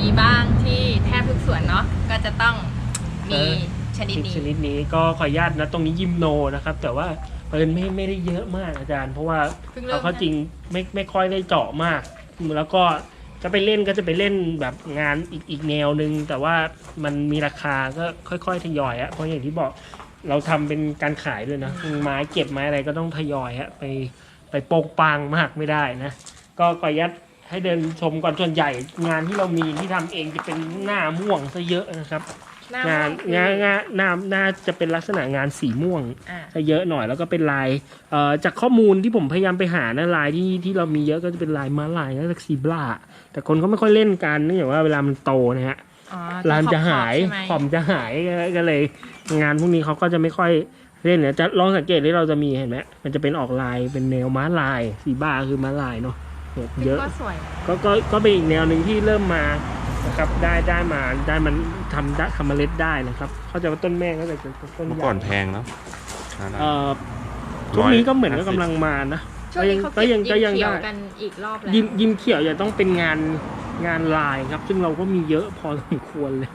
มีบ้างที่แทบทุกส่วนเนาะก็จะต้องมีชนิดนี้ชนิดนี้ก็ขออนุญาตนะตรงนี้ยิมโนนะครับ แต่ว่าเปินไม่ไม่ได้เยอะมากอาจารย์ เพราะว่าเพิ่งเริ่มเอาเข้าจริงไม่ไม่ค่อยได้เจาะมาก แล้วก็จะไปเล่นก็จะไปเล่นแบบงานอีกอีกแนวหนึ่งแต่ว่ามันมีราคาก็ค่อยๆทยอยอะเพราะอย่างที่บอกเราทำเป็นการขายด้วยนะไม้เก็บไม้อะไรก็ต้องทยอยฮะไปไปโปงปางมากไม่ได้นะ ก็ขออนุญาต ให้เดินชมก่อนส่วนใหญ่งานที่เรามีที่ทำเองจะเป็นหน้าม่วงซะเยอะนะครับหน้างานม่วงานคืองานหน้าหน้าจะเป็นลักษณะงานสีม่วงอ่าจะเยอะหน่อยแล้วก็เป็นลายเอ่อจากข้อมูลที่ผมพยายามไปหานะลายที่ที่เรามีเยอะก็จะเป็นลายม้าลายนะจากซีบราแต่คนก็ไม่ค่อยเล่นกันเนื่องจากว่าเวลามันโตนะฮะอ๋อลายมันจะหายขอบๆใช่ไหมขอมจะหายก็ก็เลย งานพวกนี้เขาก็จะไม่ค่อยเล่นเนี่ยจะลองสังเกตที่เราจะมีเห็นไหมมันจะเป็นออกลายเป็นแนวม้าลายซีบราคือม้าลายเนาะ เนี่ยเยอะก็สวยก็ก็ก็เป็นอีกแนวหนึ่งที่เริ่มมานะครับได้ได้มาได้มันทำได้ทำเมล็ดได้นะครับเข้าใจว่าต้นแม่ก็จะเป็นต้นเมื่อใหญ่ก่อนแพงเนาะเอ่อช่วงนี้ก็เหมือนก็กำลังมานะช่วงนี้เขาก็เก็บยังก็ยิยังมเขียวได้กันอีกรอบแล้วยิมยิมเขียวจะต้องเป็นงานงานลายครับ ซึ่งเราก็มีเยอะพอสมควรเลย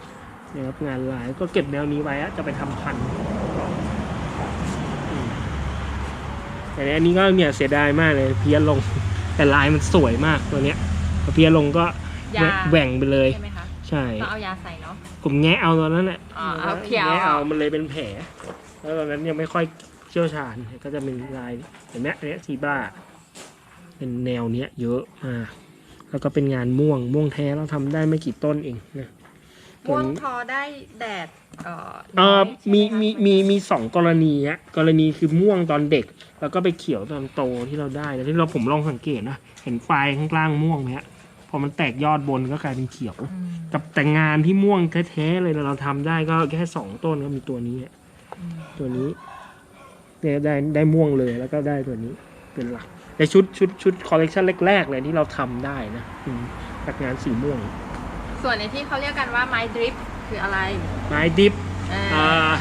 นะครับงานลายก็เก็บแนวนี้ไว้อะจะไปทำพันธุ์อืมแต่อันนี้ก็เนี่ยเสียดายมากเลยเพี้ยนลง แต่ลายมันสวยมากตัวเนี้ยพอเพี้ยนลงก็ยาแหว่งไปเลย ใช่ไหมคะใช่ต้องเอายาใส่เนาะ ผมแงะเอาตอนนั้นแหละอ๋อเอาเขียวแงะเอามันเลยเป็นแผล แล้วตอนนั้นยังไม่ค่อยเชี่ยวชาญ ก็จะมีลายเห็นไหมอันเนี้ยซีบ้า เป็นแนวเนี้ยเยอะมากแล้วก็เป็นงานม่วงม่วงแท้เราทำได้ไม่กี่ต้นเองนะตัวม่วงนี้ทอได้แดด เอ่อเออน้ยใช่ไหมีคะมีมีมีสองกรณีอะกรณีคือม่วงตอนเด็ก แล้วก็ไปเขียวตอนโตที่เราได้แต่ที่เราผมลองสังเกตนะเห็นปลายข้างล่างม่วงไหมฮะพอมันแตกยอดบนก็กลายเป็นเขียวอืมกับแต่งานที่ม่วงแท้ๆเลยเราทำได้ก็แค่สองต้นก็มีตัวนี้อะอืมตัวนี้เนี่ยได้ได้ม่วงเลยแล้วก็ได้ตัวนี้เป็นหลักในชุดชุดชุดคอลเลกชันแรกๆเลยที่เราทำได้นะอืมจากงานสีม่วง ส่วนในที่เขาเรียกกันว่าไม้ดริฟ คืออะไร ไม้ดิฟอ่า อ่า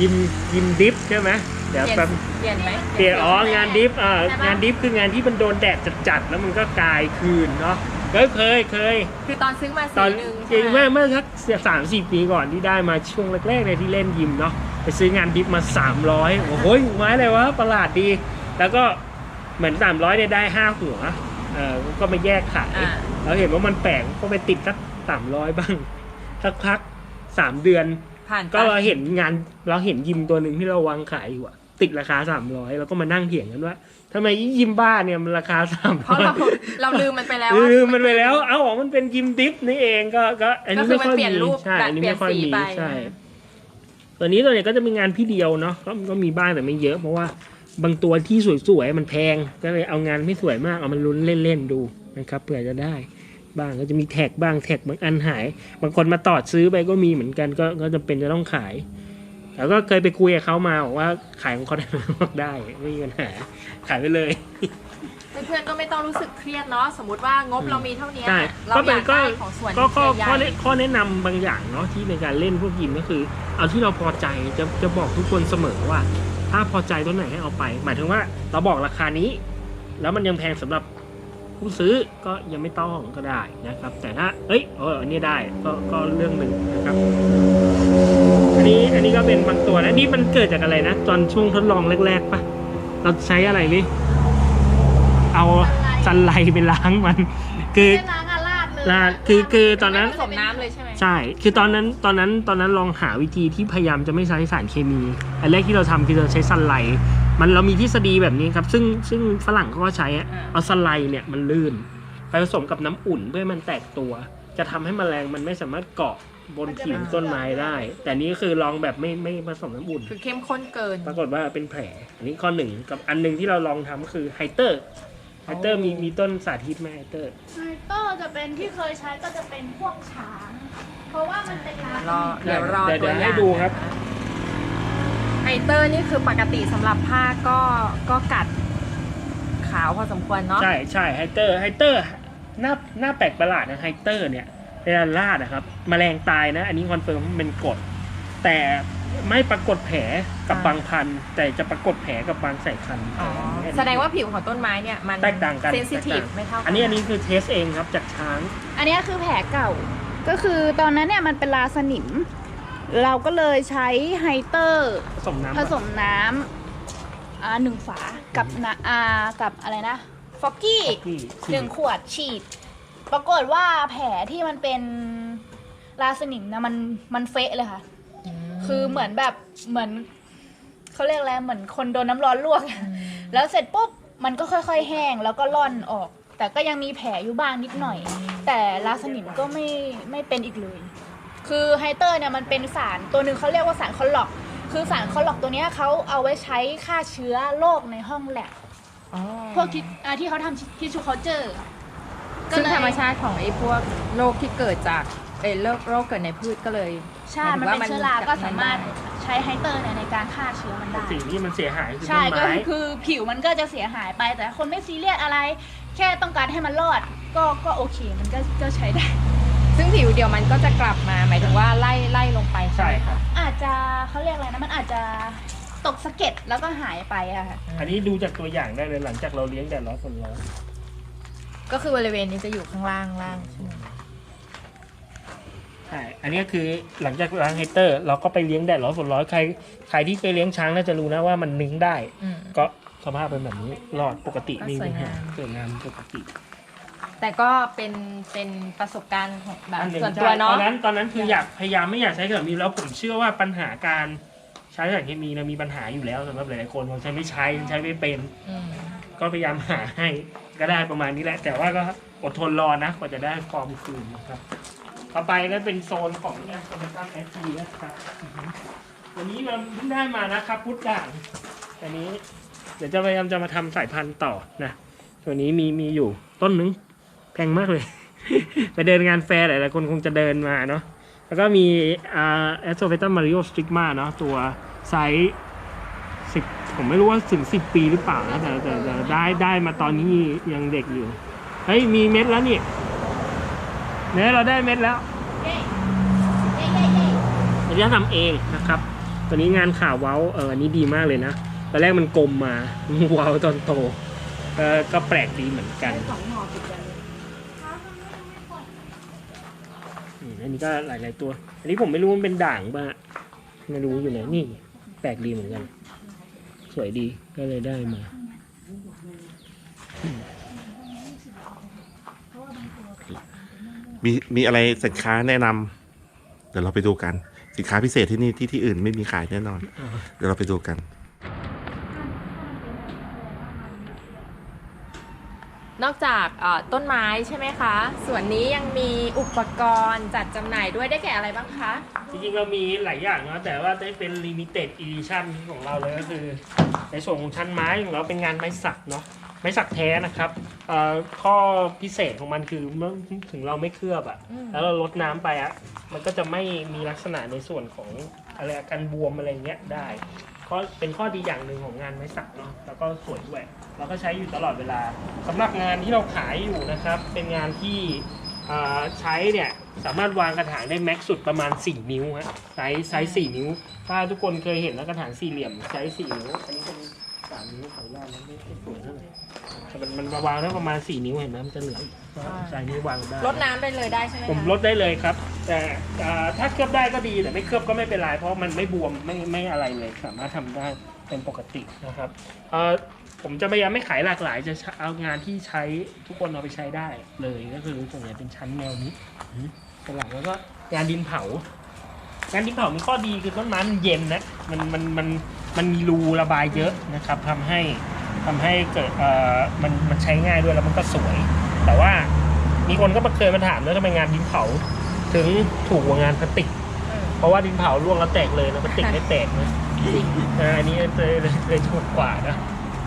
ยิมยิมดิฟใช่ไหมเดี๋ยวเปลี่ยนแป๊บเปลี่ยนไหมเปลี่ยนอ๋องานดิฟอ่าใช่ปะ งานดิฟคืองานที่มันโดนแดดจัดๆแล้วมันก็กลายคืนเนาะเคยเคยเคย คือตอนซื้อมาตอนสีหนึ่งจริงใช่ไหมเมื่อเมื่อสักสามสี่ปีก่อนที่ได้มาช่วงแรกๆเลยที่เล่นยิมเนาะไปซื้องานดิฟมา 300 โอ้โหไม้อะไรวะประหลาดดี แล้วก็เหมือน 300เนี่ยได้ 5 หัวเออก็มาแยกขายอ่า แล้วเห็นว่ามันแปลกก็ไปติดสัก300 บ้าง สักพัก3เดือน ผ่านไปก็เราเห็นงานเราเห็นยิมตัวหนึ่งที่เราวางขายอยู่อะติดราคา300แล้วก็มานั่งเถียงกันว่าทำไมยิมบ้าเนี่ยมันราคา300เพราะเราเราลืมมันไปแล้วลืว่ามมันไปแล้ว เอ้าอ๋อมันเป็นยิมดิฟนี่เองก็ก็อันนี้ก็คือไม่ค่อยมันเปลี่ยนมีรูปใช่อันนี้เปลี่ยนไม่ค่อยสีมีไป ใช่ ตัวนี้ตัวเนี้ยก็จะเป็นงานพี่เดียวเนาะก็ก็มีบ้างแต่ไม่เยอะเพราะว่าบางตัวที่สวยๆมันแพงก็เลยเอางานไม่สวยมากเอามันลุ้นเล่นๆดูนะครับเผื่อจะได้ บ้าง ก็จะมีแท็กบ้างแท็กบางอันหาย บางคนมาตอดซื้อไปก็มีเหมือนกันก็ก็จะเป็นจะต้องขาย แล้วก็เคยไปคุยกับเขามาบอกว่าขายของเขาได้ไหมบอกได้ไม่มีปัญหาขายไปเลย เพื่อนๆก็ไม่ต้องรู้สึกเครียดเนาะสมมติว่างบเรามีเท่านี้ใช่เราก็อเป็นยากก็ได้ของส่วนก็ข้อใหญ่ข้อแนะข้อแนะนำบางอย่างเนาะที่ในการเล่นพวกยิมก็คือ เอาที่เราพอใจจะจะบอกทุกคนเสมอว่า ถ้าพอใจตัวไหนให้เอาไป หมายถึงว่าเราบอกราคานี้ แล้วมันยังแพงสำหรับ ผู้ซื้อก็ยังไม่ต้องก็ได้นะครับ แต่ถ้าเอ้ยเอออันนี้ได้ก็ก็เรื่องหนึ่งนะครับ อันนี้อันนี้ก็เป็นบางตัวนะนี่มันเกิดจากอะไรนะ ตอนช่วงทดลองแรกๆปะเราใช้อะไรพี่เอาซันไลท์ไปล้างมัน คือไม่ล้างอะลาดเลยลาดคือคือตอนนั้น ผสมน้ำเลยใช่ไหมใช่ คือตอนนั้น ตอนนั้น ตอนนั้นลองหาวิธีที่พยายามจะไม่ใช้สารเคมี อันแรกที่เราทำคือเราใช้ซันไลท์ มันเรามีทฤษฎีแบบนี้ครับ ซึ่งซึ่งฝรั่งเขาก็ใช้อะเอาซันไลท์เนี่ยมันลื่น ไปผสมกับน้ำอุ่นเพื่อให้มันแตกตัว จะทำให้แมลงมันไม่สามารถเกาะบนผิวต้นไม้ได้ แต่นี้คือลองแบบไม่ไม่ผสมน้ำอุ่น คือเข้มข้นเกิน ปรากฏว่าเป็นแผล อันนี้ข้อหนึ่งกับอันหนึ่งที่เราลองทำก็คือไฮเตอร์ไฮเตอร์มีมีต้นสาธิตไหมไฮเตอร์ไฮเตอร์จะเป็นที่เคยใช้ก็จะเป็นพวกช้าง เพราะว่ามันเป็นน้ำรอเดี๋ยวรอเดี๋ยวตัวเดี๋ยวอให้ย่างดูครับนะะ ไฮเตอร์นี่คือปกติสำหรับผ้าก็ก็กัดขาวพอสมควรเนาะใช่ใช่ไฮเตอร์ไฮเตอร์หน้าหน้าแปลกประหลาดนะไฮเตอร์เนี่ยเวลาลาดนะครับแมลงตายนะ อันนี้คอนเฟิร์มว่ามันเป็นกรดแต่ไม่ปรากฏแผลกับอ่าบางพันธุ์แต่จะปรากฏแผลกับบางสายพันธุ์อ๋ออันนี้แสดงว่าผิวของต้นไม้เนี่ยมันแตกต่างกันเซนซิทีฟแตกต่างไม่เท่ากัอันนี้อันนี้คือเทสเองครับจากช้าง อันเนี้ยคือแผลเก่า ก็คือตอนนั้นเนี่ยมันเป็นลาสนิม เราก็เลยใช้ไฮเตอร์ผสมน้ำผสมน้ำอ่าหนึ่งฝากับนะอ่ากับอะไรนะฟอกกี้ที่หนึ่งขวดฉีด ปรากฏว่าแผลที่มันเป็นลาสนิมนะมันมันเฟะเลยค่ะ คือเหมือนแบบเหมือนเขาเรียกอะไรเหมือนคนโดนน้ำร้อนลวก แล้วเสร็จปุ๊บมันก็ค่อย ๆ แห้งแล้วก็ร่อนออก แต่ก็ยังมีแผลอยู่บ้างนิดหน่อย แต่ลาสนิมก็ไม่ไม่เป็นอีกเลย คือไฮเตอร์เนี่ยมันเป็นสารตัวหนึ่งเขาเรียกว่าสารคอลล็อก คือสารคอลล็อกตัวเนี้ยเขาเอาไว้ใช้ฆ่าเชื้อโรคในห้องแลบอ๋อพวกที่อ่าที่เขาทำทิชชูเคาเจอร์ซึ่งธรรมชาติของไอ้พวกโรคที่เกิดจากเอ้ยโรคโรคเกิดในพืชก็เลยใช่ มันเป็นเชื้อรา ก็สามารถใช้ไฮเตอร์เนี่ยในการฆ่าเชื้อมันได้ สิ่งที่มันเสียหายคือใช่ต้นก็ไม้คือผิวมันก็จะเสียหายไป แต่คนไม่ซีเรียสอะไร แค่ต้องการให้มันรอด ก็ก็โอเค มันก็ก็ใช้ได้ ซึ่งผิวเดียวมันก็จะกลับมาหมายถึงว่าไล่ไล่ลงไปใช่ครับอาจจะเขาเรียกอะไรนะมันอาจจะตกสะเก็ดแล้วก็หายไปอะค่ะอันนี้ดูจากตัวอย่างได้เลยหลังจากเราเลี้ยงแต่ร้อยคนร้อยก็คือบริเวณนี้จะอยู่ข้างล่างล่างใช่ไหมใช่อันนี้ก็คือหลังจากล้างไฮเตอร์ เราก็ไปเลี้ยงแดดร้อยฝนร้อยใครใครที่เคยเลี้ยงช้างน่าจะรู้นะว่ามันนึ่งได้ อืม ก็สภาพเป็นแบบนี้รอดปกติก็ไม่มีปัญหาสสวยงามปกติ แต่ก็เป็นเป็นประสบการณ์ของแบบอันหนึ่งส่วนตัวใช่เนาะ ตอนนั้นตอนนั้นคืออยากพยายามไม่อยากใช้เคมีแล้วผมเชื่อว่าปัญหาการใช้สารเคมีนะมีปัญหาอยู่แล้วสำหรับหลายๆคนบางใช้ไม่ใช้ใช้ไม่เป็น อืมก็พยายามหาให้ก็ได้ประมาณนี้แหละ แต่ว่าก็อดทนรอนะกว่าจะได้ฟอร์มคืนนะครับ ต่อไปก็เป็นโซนของแอปเปิลตันแอสทีนะครับอือฮึวันนี้มันเพิ่งได้มานะครับพุทธด่างอันนี้ เดี๋ยวจะพยายามจะมาทำสายพันธุ์ต่อนะ ตัวนี้มีมีอยู่ต้นนึง แพงมากเลย ไปเดินงานแฟร์หลายๆคนคงจะเดินมาเนาะแล้วก็มีอ่าแอสโซเฟตัมมาริโอสติกมาเนาะตัวไซส์สิบผมไม่รู้ว่าถึงสิบปีหรือเปล่านะแต่แต่แต่ได้ได้มาตอนนี้ยังเด็กอยู่เฮ้ยมีเม็ดแล้วนี่เนี่ยเราได้เม็ดแล้วเย้เย้เย้เย้อันนี้ทำเองนะครับตัวนี้งานข่าวเว้าเอออันนี้ดีมากเลยนะตอนแรกมันกลมมาเว้าตอนโตเออก็แปลกดีเหมือนกันสองหน่อติดกันเลย อืมอันนี้ก็หลาย ๆ ตัว อันนี้ผมไม่รู้ว่ามันเป็นด่างป่ะไม่รู้อยู่ไหนนี่ แปลกดีเหมือนกัน สวยดีก็เลยได้มามีมีอะไรสินค้าแนะนำเดี๋ยวเราไปดูกัน สินค้าพิเศษที่นี่ที่ที่อื่นไม่มีขายแน่นอน เดี๋ยวเราไปดูกัน นอกจากเอ่อต้นไม้ใช่ไหมคะ ส่วนนี้ยังมีอุปกรณ์จัดจำหน่ายด้วยได้แก่อะไรบ้างคะ จริงๆเรามีหลายอย่างนะแต่ว่าได้เป็น limited edition ของเราเลยก็คือ ในส่วนของชั้นไม้ของเราเป็นงานไม้สักเนาะไม้สักแท้นะครับเอ่อข้อพิเศษของมันคือเมื่อถึงเราไม่เคลือบอะอืมแล้วเราลดน้ำไปอะมันก็จะไม่มีลักษณะในส่วนของอะไรการบวมอะไรเงี้ยได้ ก็เป็นข้อดีอย่างหนึ่งของงานไม้สักเนาะแล้วก็สวยด้วยเราก็ใช้อยู่ตลอดเวลาสำหรับงานที่เราขายอยู่นะครับ เป็นงานที่อ่าใช้เนี่ยสามารถวางกระถางได้แม็กซ์สุดประมาณ 4 นิ้วฮะไซส์ไซส์4นิ้ว ถ้าทุกคนเคยเห็นแล้วกระถางสี่เหลี่ยมไซส์4นิ้วอันนี้เป็นสามนิ้วขออนุญาตนะไม่ไม่สวยเท่าไหร่แต่มันมันวางได้ประมาณ 4 นิ้วเห็นไหมมันจะเหลืออีกไซส์นี้วางได้ลดน้ำไปเลยได้ใช่ไหมคะผมลดได้เลยครับ แต่ถ้าเคลือบได้ก็ดีแต่ไม่เคลือบก็ไม่เป็นไรเพราะมันไม่บวมไม่ไม่อะไรเลยสามารถทำได้เป็นปกตินะครับผมจะพยายามไม่ขายหลากหลาย จะเอางานที่ใช้ทุกคนเอาไปใช้ได้เลยก็คือส่วนใหญ่เป็นชั้นแนวนี้เป็นหลักแล้วก็งานดินเผางานดินเผามีข้อดีคือต้นไม้มันเย็นนะมันมันมันมันมีรูระบายเยอะนะครับทำให้ทำให้เกิดเอ่อมันมันใช้ง่ายด้วยแล้วมันก็สวย แต่ว่ามีคนก็มาเคยมาถามแล้วทำไมงานดินเผา ถึงถูกกว่างานพลาสติกเออเพราะว่าดินเผาร่วงแล้วแตกเลยนะพลาสติกไม่แตกนะจริงเอออันนี้เลยเลยเลยถูกกว่านะ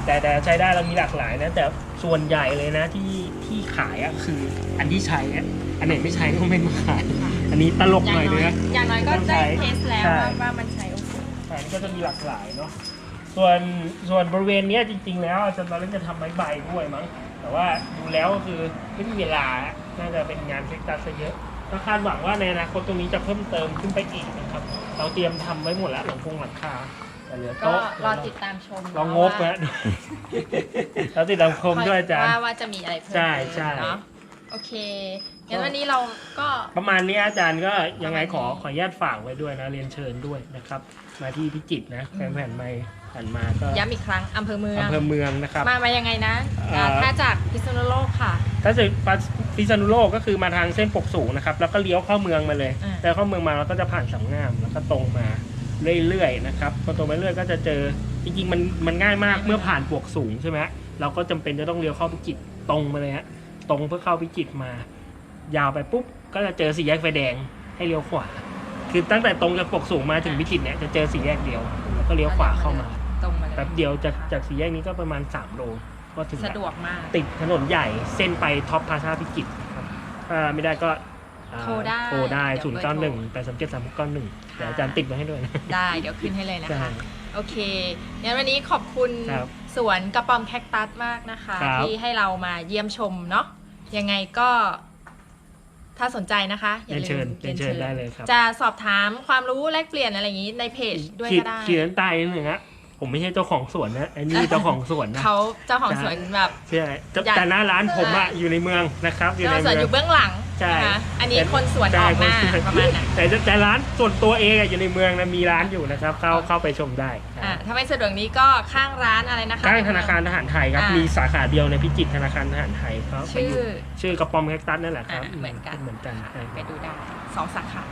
แต่แต่ใช้ได้แล้วมีหลากหลายนะ แต่ส่วนใหญ่เลยนะที่ที่ขายอะคืออันที่ใช้อะอันไหนไม่ใช้ก็ไม่มาขาย อันนี้ตลกอย่าหน่อยงน้เลอยยนะอย่างน้อยก็ได้เทสแล้วใช่ว่าว่ามันใช้โอเคอันนี้ก็จะมีหลากหลายเนาะส่วนส่วนบริเวณเนี้ยจริง ๆ แล้วอาจารย์ตอนแรกจะทำไม้ใบด้วยมั้ง แต่ว่าดูแล้วก็คือไม่มีเวลาน่าจะเป็นงานเซ็กตัสซะเยอะ ก็คาดหวังว่าในอนาคตตรงนี้จะเพิ่มเติมขึ้นไปอีกนะครับ เราเตรียมทำไว้หมดแล้วหลังคงหลังคาแต่เหลือก็โต๊ะรอติดตามชมเรางบว่าแล้วเราติดตามชมด้วยอาจารย์ ว่าว่าจะมีอะไรเพิ่มใช่เติมใช่เนาะโอเคงั้นวันนี้เราก็ ประมาณนี้อาจารย์ก็ยังไงขอประมาณนี้ขออนุญาตฝากไว้ด้วยนะเรียนเชิญด้วยนะครับ มาที่พิจิตรนะแฟนแผ่นไม่ผ่านมาก็ย้ำอีกครั้งอำเภอเมืองอำเภอเมืองนะครับ มามายังไงนะเอ่อถ้าจากพิษณุโลกค่ะ ถ้าจะไปพิษณุโลกก็คือมาทางเส้นปกสูงนะครับ แล้วก็เลี้ยวเข้าเมืองมาเลยอ่าแล้วเข้าเมืองมาเราก็จะผ่านสามงามแล้วก็ตรงมาเรื่อยๆนะครับพอตรงไปเรื่อยก็จะเจอจริงๆมันมันง่ายมากเมื่อผ่านปวกสูงใช่ไหมเราก็จำเป็นจะต้องเลี้ยวเข้าพิจิตรตรงมาเลยฮะตรงเพื่อเข้าพิจิตรมา ยาวไปปุ๊บก็จะเจอสี่แยกไฟแดงให้เลี้ยวขวา คือตั้งแต่ตรงจากปกสูงมาถึงพิจิตรเนี่ยจะเจอสี่แยกเดียวแล้วก็เลี้ยวขวาเข้ามาตรงมาเลยแป๊บเดียวจากจากสี่แยกนี้ก็ประมาณสามโล ก็ถึงสะแล้วดวกมาก ติดถนนใหญ่เส้นไปท็อปพาซาพิจิตรครับถ้าไม่ได้ก็อ่าโทรได้โทรได้เดี๋ยวศูนย์เบอเก้าร์หนึ่งโทรแปดสามเจ็ดสามหกเก้าหนึ่งเดี๋ยวอาจารย์ติดไว้ให้ด้วยนะได้เดี๋ยวขึ้นให้เลยนะใช่คะ โอเคงั้นวันนี้ขอบคุณครับสวนกระป๋อมแคคตัสมากนะคะครับที่ให้เรามาเยี่ยมชมเนาะยังไงก็ถ้าสนใจนะคะอย่าเรียนลืเชิญมเรียนเชิญได้เลยครับ จะสอบถามความรู้แลกเปลี่ยนอะไรอย่างนี้ในเพจด้วยขีดก็ได้ขีดน้ำตายนิดนึงฮะ ผมไม่ใช่เจ้าของสวนนะไอ้นี่เจ้าของสวนนะเขาเจ้าของสวนแบบใช่แต่อยากแต่หน้าร้านผมอะอยู่ในเมืองนะครับอยู่เจ้าในของสวนเมืองอยู่เบื้องหลังใช่นะคะอันนี้แต่คนสวนอใช่อกหน้าคนสวนประมาณนั้นแต่แต่ร้านส่วนตัวเองอะอยู่ในเมืองนะมีร้านอยู่นะครับ เข้าเข้าไปชมได้อ่าถ้าไม่สะดวกนี้ก็ข้างร้านอะไรนะคะข้างธนาคารทหารไทยครับอ่ามีมีสาขาเดียวในพิจิตรธนาคารทหารไทยเขาไปชื่ออยู่ชื่อกระป๋อมแคคตัสนั่นแหละครับอ่าเหมือนกันเหมือนกันใช่ไปดูได้สองสาขา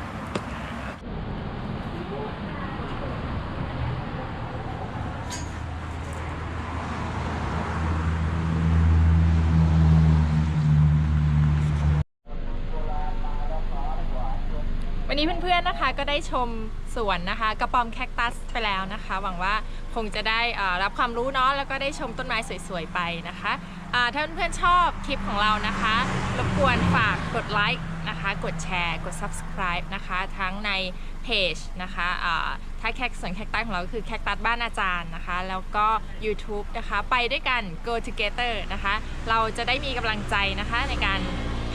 วันนี้เพื่อนนะคะก็ได้ชมสวนนะคะกระปอมแคคตัสไปแล้วนะคะ หวังว่าคงจะได้รับความรู้เนาะแล้วก็ได้ชมต้นไม้สวยๆไปนะคะถ้าเพื่อนๆชอบคลิปของเรานะคะรบกวนฝากกดไลค์นะคะกดแชร์กด subscribe นะคะทั้งในเพจนะคะอ่าถ้าแคคสวนแคคตัสของเราคือแคคตัสบ้านอาจารย์นะคะ แล้วก็ YouTube นะคะ ไปด้วยกัน go together นะคะ เราจะได้มีกำลังใจนะคะในการ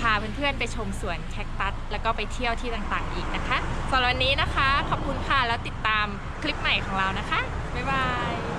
พาเพื่อนๆไปชมสวนแคคตัส แล้วก็ไปเที่ยวที่ต่างๆอีกนะคะสำหรับวันนี้นะคะ ขอบคุณค่ะ แล้วติดตามคลิปใหม่ของเรานะคะ บ๊ายบาย